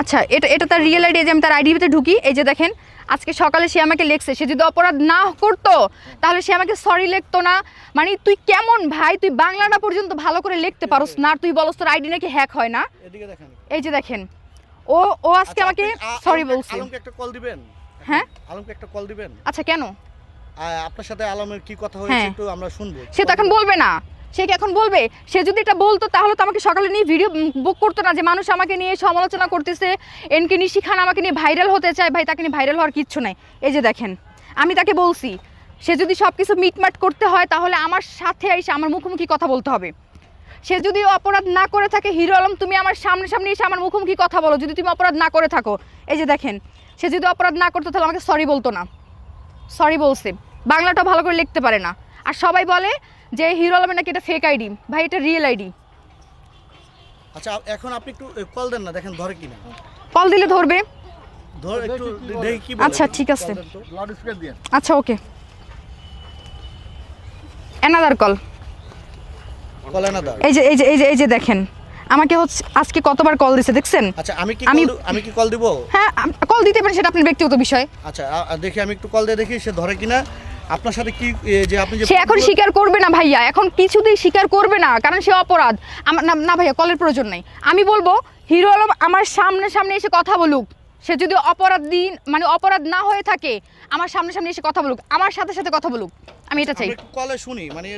আচ্ছা এটা এটা তার রিয়েল আইডি যে আমি তার আইডিতে ঢুকি এই যে দেখেন আজকে সকালে সে আমাকে লেখছে সে যদি অপরাধ না করতো তাহলে সে আমাকে সরি লিখতো না। মানে তুই কেমন ভাই? তুই বাংলাটা পর্যন্ত ভালো করে লিখতে পারোস না তুই বলস তোর আইডি নাকি হ্যাক হয় না। এই যে দেখেন ও ও আজকে আচ্ছা, আমাকে সরি বলছে। আলমকে একটা কল দিবেন? হ্যাঁ? আলমকে একটা কল দিবেন? আচ্ছা কেন? আপনার সাথে আলমের কি কথা হয়েছে হ্যাঁ। একটু আমরা শুনব। সে তো এখন বলবে না। সে কি এখন বলবে? সে যদি এটা বলতো, তাহলে তো আমাকে সকালে নিয়ে ভিডিও বুক করতো না যে মানুষ আমাকে নিয়ে সমালোচনা করতেছে। এনকে নিশি খান আমাকে নিয়ে ভাইরাল হতে চায়। ভাই, তাকে নিয়ে ভাইরাল হওয়ার কিচ্ছু নাই। এই যে দেখেন, আমি তাকে বলছি, সে যদি সব কিছু মিটমাট করতে হয়, তাহলে আমার সাথে এসে আমার মুখোমুখি কথা বলতে হবে। সে যদি অপরাধ না করে থাকে, হিরো আলম, তুমি আমার সামনে সামনে এসে আমার মুখোমুখি কথা বলো। যদি তুমি অপরাধ না করে থাকো, এই যে দেখেন, সে যদি অপরাধ না করতো, তাহলে আমাকে সরি বলতো না। সরি বলছে। বাংলাটা ভালো করে লিখতে পারে না। আর সবাই বলে যে হিরো আলমের নাকি এটা ফেক আইডি ভাই এটা রিয়েল আইডি আচ্ছা এখন আপনি একটু কল দেন না দেখেন ধরে কিনা। কল দিলে ধরবে? ধর একটু দেখি কি বলে। আচ্ছা, ঠিক আছে। আচ্ছা ওকে অ্যানাদার কল এই যে এই যে এই যে এই যে দেখেন আমাকে হচ্ছে আজকে কতবার কল দিছে দেখছেন? আচ্ছা আমি কি আমি- আমি কি কল দিব? হ্যাঁ কল দিতে পারেন সেটা আপনার ব্যক্তিগত বিষয়। আচ্ছা দেখি আমি একটু কল দিয়ে দেখি সে ধরে কিনা। আপনার সাথে কি যে আপনি সে এখন স্বীকার করবে না ভাইয়া এখন কিছুতেই স্বীকার করবে না কারণ সে অপরাধ। আমার না না ভাইয়া কলের প্রয়োজন নাই। আমি বলব হিরো আলম আমার সামনে সামনে এসে কথা বলুক। সে যদি অপরাধ দিন মানে অপরাধ না হয়ে থাকে আমার সামনে সামনে এসে কথা বলুক। আমার সাথে সাথে কথা বলুক। আমি এটা চাই। কলে শুনি মানে